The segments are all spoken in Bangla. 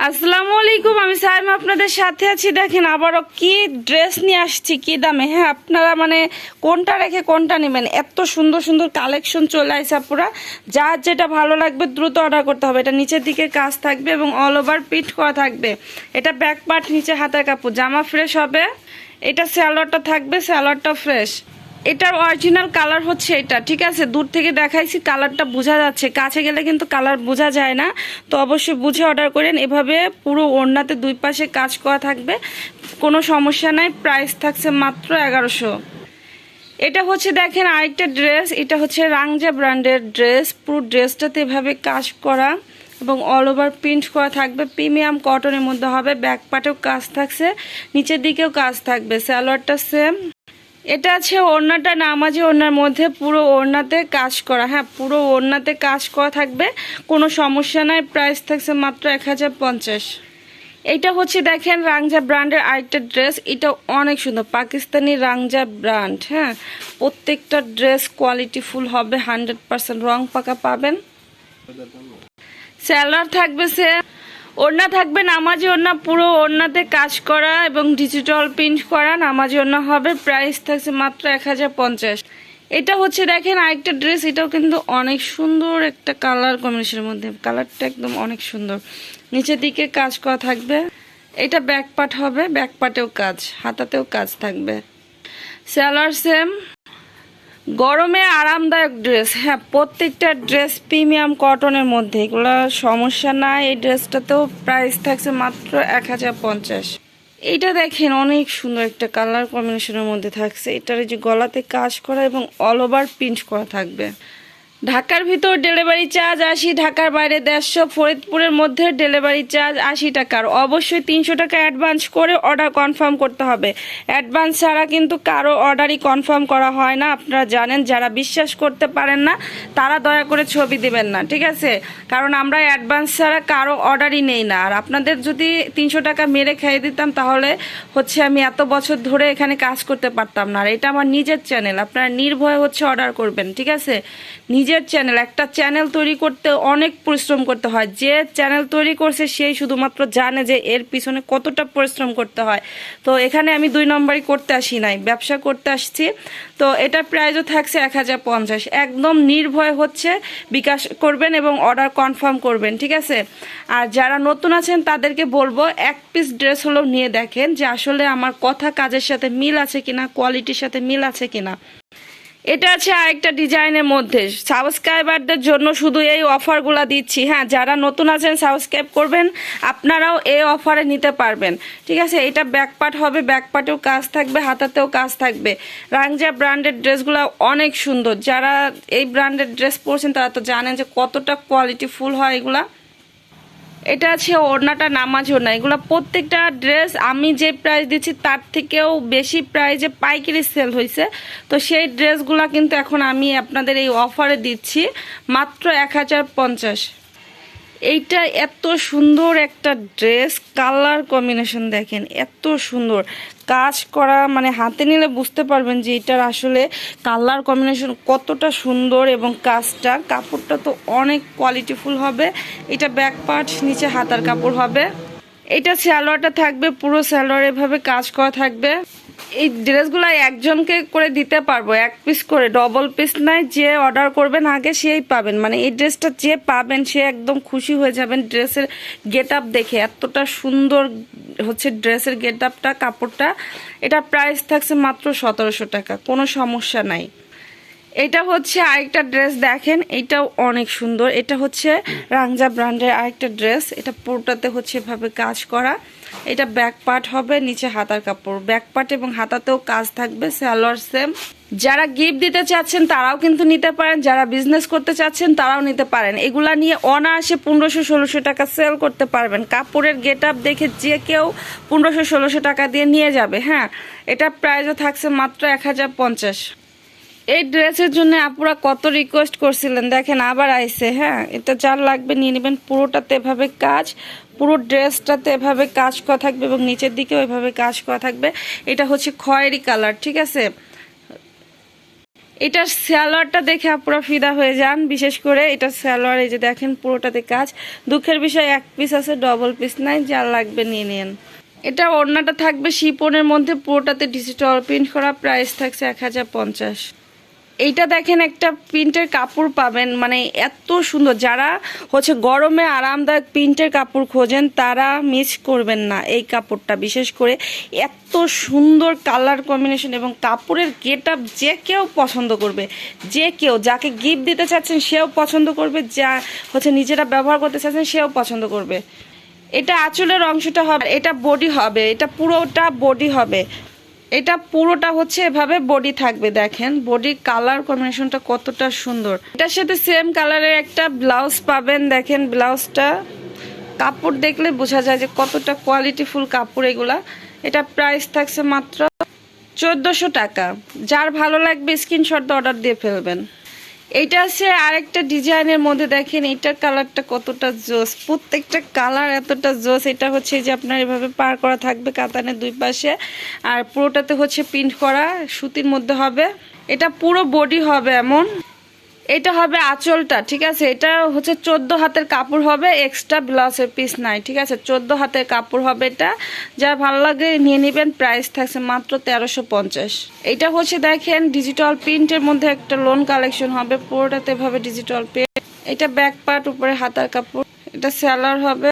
আসসালামু আলাইকুম আমি সাইম আপনাদের সাথে আছি। দেখেন আবারও কি ড্রেস নিয়ে আসছি, কি দামে? হ্যাঁ আপনারা মানে কোনটা রেখে কোনটা নেবেন? এত সুন্দর সুন্দর কালেকশন চলে আসে পুরা যার যেটা ভালো লাগবে দ্রুত অর্ডার করতে হবে। এটা নিচের দিকে কাজ থাকবে এবং অল ওভার পিট করা থাকবে। এটা ব্যাক পার্ট নিচে হাতের কাপড়। জামা ফ্রেশ হবে। এটা স্যালোয়ারটা থাকবে স্যালোয়ারটা ফ্রেশ এটার অরিজিনাল কালার হচ্ছে এটা, ঠিক আছে? দূর থেকে দেখাইছি কালারটা বোঝা যাচ্ছে। কাছে গেলে কিন্তু কালার বোঝা যায় না। তো অবশ্যই বুঝে অর্ডার করেন এভাবে পুরো ওড়নাতে দুই পাশে কাজ করা থাকবে। কোনো সমস্যা নাই প্রাইস থাকছে মাত্র এগারোশো। এটা হচ্ছে দেখেন আরেকটা ড্রেস এটা হচ্ছে রাংজা ব্র্যান্ডের ড্রেস পুরো ড্রেসটাতে এভাবে কাজ করা এবং অল ওভার প্রিন্ট করা থাকবে। প্রিমিয়াম কটনের মধ্যে হবে ব্যাক পাটেও কাজ থাকছে, নিচের দিকেও কাজ থাকবে। স্যালোয়ারটা সেম এটা আছে ওড়নাটা, নামাজি ওড়নার মধ্যে পুরো ওড়নাতে কাজ করা। হ্যাঁ পুরো ওড়নাতে কাজ করা থাকবে। কোনো সমস্যা নাই প্রাইস থাকছে মাত্র এক এইটা হচ্ছে দেখেন রাংজা ব্র্যান্ডের আরেকটা ড্রেস এটা অনেক সুন্দর, পাকিস্তানি রাংজা ব্র্যান্ড হ্যাঁ। প্রত্যেকটা ড্রেস কোয়ালিটি ফুল হবে হান্ড্রেড পার্সেন্ট রং পাকা পাবেন। স্যালার থাকবে সে ওড়না থাকবে নামাজি ওড়না, পুরো ওড়নাতে কাজ করা এবং ডিজিটাল প্রিন্ট করা, নামাজি ওড়না হবে প্রাইস থাকছে মাত্র এক হাজার পঞ্চাশ। এটা হচ্ছে দেখেন আরেকটা ড্রেস এটাও কিন্তু অনেক সুন্দর একটা কালার কম্বিনেশনের মধ্যে কালারটা একদম অনেক সুন্দর। নিচের দিকে কাজ করা থাকবে, এটা ব্যাক পার্ট হবে ব্যাক পার্টেও কাজ, হাতাতেও কাজ থাকবে। স্যালার সেম গরমে আরামদায়ক ড্রেস হ্যাঁ প্রত্যেকটা ড্রেস প্রিমিয়াম কটনের মধ্যে। এগুলো সমস্যা না এই ড্রেসটাতেও প্রাইস থাকছে মাত্র এক হাজার পঞ্চাশ। এইটা দেখেন, অনেক সুন্দর একটা কালার কম্বিনেশনের মধ্যে থাকছে। এটার যে গলাতে কাজ করা এবং অল ওভার প্রিন্ট করা থাকবে। ঢাকার ভিতর ডেলিভারি চার্জ আশি, ঢাকার বাইরে দেড়শো, ফরিদপুরের মধ্যে ডেলিভারি চার্জ আশি টাকার। অবশ্যই তিনশো টাকা অ্যাডভান্স করে অর্ডার কনফার্ম করতে হবে। অ্যাডভান্স ছাড়া কিন্তু কারও অর্ডারই কনফার্ম করা হয় না। আপনারা জানেন, যারা বিশ্বাস করতে পারেন না, তারা দয়া করে ছবি দিবেন না, ঠিক আছে? কারণ আমরা অ্যাডভান্স ছাড়া কারও অর্ডারই নেই না। আর আপনাদের যদি তিনশো টাকা মেরে খেয়ে দিতাম, তাহলে হচ্ছে আমি এত বছর ধরে এখানে কাজ করতে পারতাম না। আর এটা আমার নিজের চ্যানেল আপনারা নির্ভয় হচ্ছে অর্ডার করবেন, ঠিক আছে? নিজের চ্যানেল একটা চ্যানেল তৈরি করতে অনেক পরিশ্রম করতে হয়। যে চ্যানেল তৈরি করছে, সেই শুধুমাত্র জানে যে এর পিছনে কতটা পরিশ্রম করতে হয়। তো এখানে আমি দুই নম্বরই করতে আসি নাই, ব্যবসা করতে আসছি। তো এটা প্রাইজও থাকছে এক হাজার পঞ্চাশ। একদম নির্ভয় হচ্ছে, বিকাশ করবেন এবং অর্ডার কনফার্ম করবেন, ঠিক আছে? আর যারা নতুন আছেন, তাদেরকে বলব, এক পিস ড্রেস হলেও নিয়ে দেখেন যে আসলে আমার কথা কাজের সাথে মিল আছে কিনা কোয়ালিটির সাথে মিল আছে কিনা। এটা আছে আরেকটা ডিজাইনের মধ্যে। সাবস্ক্রাইবারদের জন্য শুধু এই অফারগুলো দিচ্ছি। হ্যাঁ যারা নতুন আছেন, সাবস্ক্রাইব করবেন। আপনারাও এই অফারে নিতে পারবেন। ঠিক আছে, এটা ব্যাকপার্ট হবে। ব্যাকপার্টেও কাজ থাকবে, হাতাতেও কাজ থাকবে। রাংজা ব্র্যান্ডের ড্রেসগুলো অনেক সুন্দর। যারা এই ব্র্যান্ডের ড্রেস পরছেন, তারা তো জানেন যে কতটা কোয়ালিটি ফুল হয় এগুলা। এটা আছে ওড়নাটা নামাজ ওড়না। এগুলো প্রত্যেকটা ড্রেস আমি যে প্রাইস দিচ্ছি তার থেকেও বেশি প্রাইজে পাইকারি সেল হয়েছে তো সেই ড্রেসগুলো কিন্তু এখন আমি আপনাদের এই অফারে দিচ্ছি। মাত্র এক হাজার পঞ্চাশ। এইটা এত সুন্দর একটা ড্রেস, কালার কম্বিনেশন দেখেন, এত সুন্দর। কাজ করা মানে হাতে নিলে বুঝতে পারবেন যে এটার আসলে কালার কম্বিনেশন কতটা সুন্দর এবং কাজটা, কাপড়টা তো অনেক কোয়ালিটিফুল হবে। এটা ব্যাক পার্ট নিচে হাতার কাপড় হবে। এটা স্যালোয়ারটা থাকবে, পুরো স্যালোয়ার এভাবে কাজ করা থাকবে। এই ড্রেসগুলো একজনকে করে দিতে পারব, এক পিস করে। ডবল পিস নাই, যে অর্ডার করবেন আগে সেই পাবেন। মানে এই ড্রেসটা যে পাবেন, সে একদম খুশি হয়ে যাবেন ড্রেসের গেট আপ দেখে। এতটা সুন্দর হচ্ছে ড্রেসের গেট আপটা কাপড়টা। এটা প্রাইস থাকছে মাত্র সতেরোশো টাকা, কোনো সমস্যা নাই। এটা হচ্ছে আরেকটা ড্রেস দেখেন, এটাও অনেক সুন্দর। এটা হচ্ছে রাংজা ব্র্যান্ডের আরেকটা ড্রেস। এটা পুরোটাতে হচ্ছে এভাবে কাজ করা। এটা ব্যাক পার্ট হবে, নিচে হাতার কাপড়। ব্যাক পার্ট এবং হাতাতেও কাজ থাকবে, সালোয়ার সেম যারা গিফট দিতে চাচ্ছেন, তারাও কিন্তু নিতে পারেন। যারা বিজনেস করতে চাচ্ছেন, তারাও নিতে পারেন। এগুলা নিয়ে অনায়াসে পনেরোশো, ষোলোশো টাকা সেল করতে পারবেন। কাপড়ের গেট আপ দেখে যে কেউ পনেরোশো, ষোলোশো টাকা দিয়ে নিয়ে যাবে হ্যাঁ? এটা প্রাইজও থাকছে মাত্র এক হাজার পঞ্চাশ। এই ড্রেসের জন্য আপুরা কত রিকোয়েস্ট করছিলেন? দেখেন, আবার আইছে হ্যাঁ? এটা যার লাগবে, নিয়ে নেবেন। পুরোটাতে এভাবে কাজ। পুরো ড্রেসটাতে এভাবে কাজ করা থাকবে এবং নিচের দিকেও এভাবে কাজ করা থাকবে। এটা হচ্ছে খয়েরি কালার, ঠিক আছে? এটার স্যালোয়ারটা দেখে আপনারা ফিদা হয়ে যান। বিশেষ করে এটা স্যালোয়ার এই যে দেখেন পুরোটাতে কাজ। দুঃখের বিষয়, এক পিস আছে ডবল পিস নাই, যা লাগবে নিয়ে নিন। এটা ওড়নাটা থাকবে শিপনের মধ্যে, পুরোটাতে ডিজিটাল প্রিন্ট করা প্রাইস থাকছে এক হাজার পঞ্চাশ। এইটা দেখেন একটা প্রিন্টের কাপড় পাবেন মানে এত সুন্দর। যারা হচ্ছে গরমে আরামদায়ক প্রিন্টের কাপড় খোঁজেন, তারা মিস করবেন না এই কাপড়টা। বিশেষ করে এত সুন্দর কালার কম্বিনেশন এবং কাপড়ের গেট আপ যে কেউ পছন্দ করবে, যে কেউ যাকে গিফট দিতে চাচ্ছেন সেও পছন্দ করবে, যা হচ্ছে নিজেরা ব্যবহার করতে চাচ্ছেন সেও পছন্দ করবে। এটা আঁচলের অংশটা হবে, এটা বডি হবে, এটা পুরোটা বডি হবে। এটা পুরোটা হচ্ছে এভাবে বডি থাকবে, দেখেন। বডির কালার কম্বিনেশনটা কতটা সুন্দর। এটার সাথে সেম কালারের একটা ব্লাউজ পাবেন, দেখেন ব্লাউজটা কাপড় দেখলে বোঝা যায় যে কতটা কোয়ালিটিফুল কাপড় এগুলা। এটা প্রাইস থাকছে মাত্র চোদ্দশো টাকা। যার ভালো লাগবে স্ক্রিনশট অর্ডার দিয়ে ফেলবেন। এইটা আছে আরেকটা ডিজাইনের মধ্যে, দেখেন এটার কালারটা কতটা জোস। প্রত্যেকটা কালার এতটা জোস, এটা হচ্ছে যে আপনার এভাবে পার করা থাকবে কাতানের দুই পাশে, আর পুরোটাতে হচ্ছে প্রিন্ট করা, সুতির মধ্যে হবে। এটা পুরো বডি হবে এমন। এটা হবে আঁচলটা, ঠিক আছে? এটা হচ্ছে চোদ্দ হাতের কাপড় হবে এক্সট্রা ব্লাউজের পিস নাই, ঠিক আছে? চোদ্দ হাতের কাপড় হবে এটা। যার ভালো লাগে নিয়ে নেবেন প্রাইস থাকছে মাত্র তেরোশো পঞ্চাশ। এটা হচ্ছে দেখেন ডিজিটাল প্রিন্টের মধ্যে একটা লোন কালেকশন হবে, পুরোটাতে ভাবে ডিজিটাল প্রিন্ট এটা ব্যাক পার্ট উপরে হাতার কাপড়, এটা স্যালার হবে।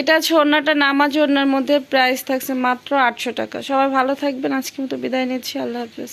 এটা অন্যটা নামাজ অন্যার মধ্যে প্রাইস থাকছে মাত্র আটশো টাকা। সবাই ভালো থাকবেন আজকে মতো বিদায় নিচ্ছি, আল্লাহ হাফেজ।